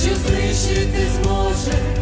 що знищити зможе.